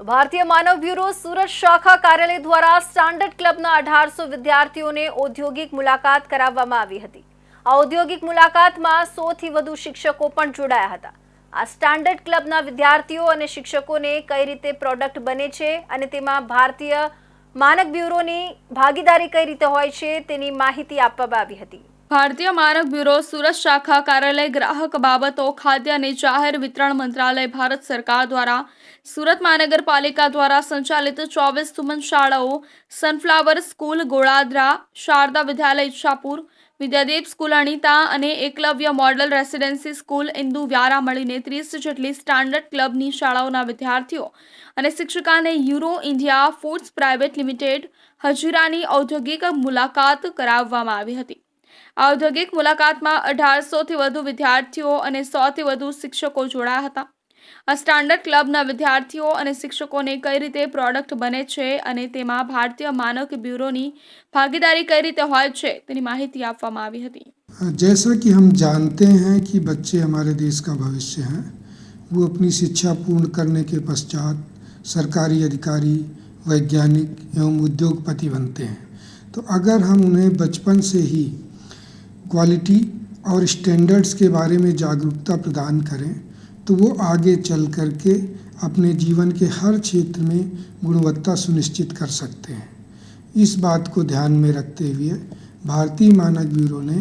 ભારતીય માનવ બ્યુરો સુરત શાખા કાર્યાલય દ્વારા સ્ટાન્ડર્ડ ક્લબના અઢારસો વિદ્યાર્થીઓને ઔદ્યોગિક મુલાકાત કરાવવામાં આવી હતી. આ ઔદ્યોગિક મુલાકાતમાં સોથી વધુ શિક્ષકો પણ જોડાયા હતા. આ સ્ટાન્ડર્ડ ક્લબના વિદ્યાર્થીઓ અને શિક્ષકોને કઈ રીતે પ્રોડક્ટ બને છે અને તેમાં ભારતીય માનક બ્યુરોની ભાગીદારી કઈ રીતે હોય છે તેની માહિતી આપવામાં આવી હતી. ભારતીય માનક બ્યુરો સુરત શાખા કાર્યાલય ગ્રાહક બાબતો ખાદ્ય અને જાહેર વિતરણ મંત્રાલય ભારત સરકાર દ્વારા સુરત મહાનગરપાલિકા દ્વારા સંચાલિત ચોવીસ સુમન શાળાઓ sunflower school Goladara, Sharda Vidyalaya, Ichchhapur, Vidyadeep school Anita અને Eklavya model residency school Indu Vyara મળીને ત્રીસ જેટલી સ્ટાન્ડર્ડ ક્લબની શાળાઓના વિદ્યાર્થીઓ અને શિક્ષકાને euro India foods private limited હજીરાની ઔદ્યોગિક મુલાકાત કરાવવામાં આવી હતી. ઔદ્યોગિક મુલાકાતમાં અઢારસોથી વધુ વિદ્યાર્થીઓ અને સોથી વધુ શિક્ષકો જોડાયા હતા આ સ્ટાન્ડર્ડ ક્લબના વિદ્યાર્થીઓ અને શિક્ષકોને કઈ રીતે પ્રોડક્ટ બને છે અને તેમાં ભારતીય માનક બ્યુરોની ભાગીદારી કઈ રીતે હોય છે તેની માહિતી આપવામાં આવી હતી जैसा कि हम जानते हैं कि बच्चे हमारे देश का भविष्य हैं वो अपनी शिक्षा पूर्ण करने के पश्चात सरकारी अधिकारी वैज्ञानिक एवं उद्योगपति बनते हैं तो अगर हम उन्हें बचपन से ही क्वालिटी और स्टैंडर्ड्स के बारे में जागरूकता प्रदान करें तो वो आगे चल कर के अपने जीवन के हर क्षेत्र में गुणवत्ता सुनिश्चित कर सकते हैं। इस बात को ध्यान में रखते हुए भारतीय मानक ब्यूरो ने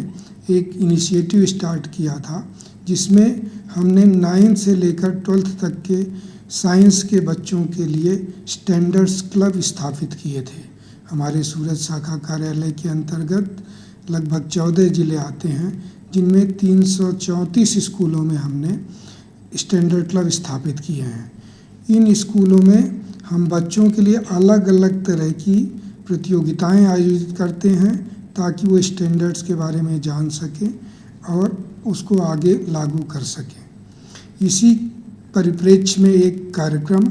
एक इनिशिएटिव स्टार्ट किया था, जिसमें हमने नाइन्थ से लेकर ट्वेल्थ तक के साइंस के बच्चों के लिए स्टैंडर्ड्स क्लब स्थापित किए थे। हमारे सूरत शाखा कार्यालय के अंतर्गत लगभग चौदह ज़िले आते हैं, जिनमें तीन सौ चौंतीस स्कूलों में हमने स्टैंडर्ड क्लब स्थापित किए हैं। इन स्कूलों में हम बच्चों के लिए अलग अलग तरह की प्रतियोगिताएँ आयोजित करते हैं ताकि वो स्टैंडर्ड्स के बारे में जान सकें और उसको आगे लागू कर सकें। इसी परिप्रेक्ष्य में एक कार्यक्रम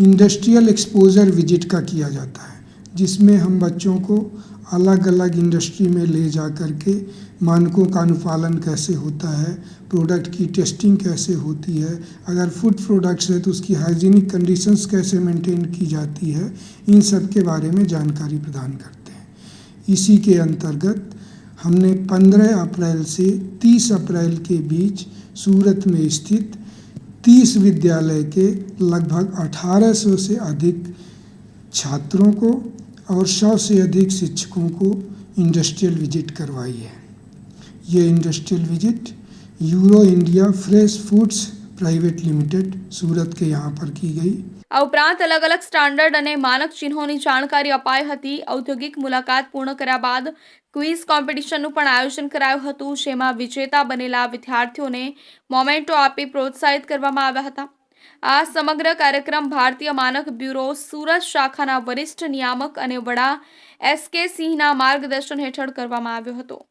इंडस्ट्रियल एक्सपोजर विज़िट का किया जाता है। जिसमें हम बच्चों को अलग अलग इंडस्ट्री में ले जा कर के मानकों का अनुपालन कैसे होता है, प्रोडक्ट की टेस्टिंग कैसे होती है, अगर फ़ूड प्रोडक्ट्स है तो उसकी हाइजीनिक कंडीशंस कैसे मेंटेन की जाती है, इन सब के बारे में जानकारी प्रदान करते हैं। इसी के अंतर्गत हमने 15 अप्रैल से 30 अप्रैल के बीच सूरत में स्थित 30 विद्यालय के लगभग 1800 से अधिक छात्रों को और 100 से अधिक शिक्षकों को इंडस्ट्रियल विजिट करवाई है ये industrial visit Euro India Fresh Foods Private Limited Surat के यहाँ पर की गई આ ઉપરાંત અલગ અલગ સ્ટાન્ડર્ડ અને માનક ચિહ્નોની જાણકારી અપાઈ હતી ઔદ્યોગિક મુલાકાત પૂર્ણ કર્યા બાદ ક્વિઝ કોમ્પિટિશનનું પણ આયોજન કરાયું હતું જેમાં વિજેતા બનેલા વિદ્યાર્થીઓને મોમેન્ટો આપી પ્રોત્સાહિત કરવામાં આવ્યા હતા આ સમગ્ર કાર્યક્રમ ભારતીય માનક બ્યુરો સુરત શાખાના વરિષ્ઠ નિયામક અને વડા એસ કે સિંહના માર્ગદર્શન હેઠળ કરવામાં આવ્યો હતો.